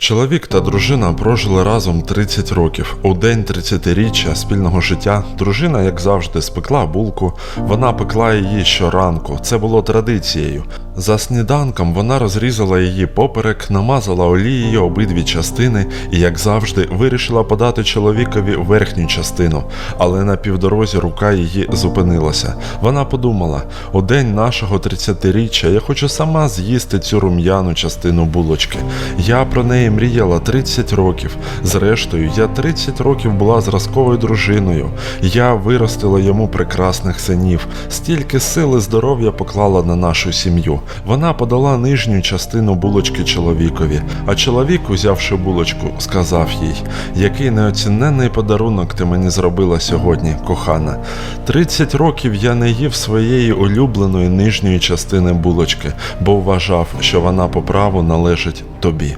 Чоловік та дружина прожили разом 30 років. У день 30-річчя спільного життя дружина, як завжди, спекла булку. Вона пекла її щоранку. Це було традицією. За сніданком вона розрізала її поперек, намазала олією обидві частини і, як завжди, вирішила подати чоловікові верхню частину. Але на півдорозі рука її зупинилася. Вона подумала: у день нашого 30-річчя я хочу сама з'їсти цю рум'яну частину булочки. Я про неї мріяла 30 років. Зрештою, я 30 років була зразковою дружиною. Я виростила йому прекрасних синів. Стільки сил і здоров'я поклала на нашу сім'ю. Вона подала нижню частину булочки чоловікові, а чоловік, узявши булочку, сказав їй: який неоціненний подарунок ти мені зробила сьогодні, кохана. 30 років я не їв своєї улюбленої нижньої частини булочки, бо вважав, що вона по праву належить тобі.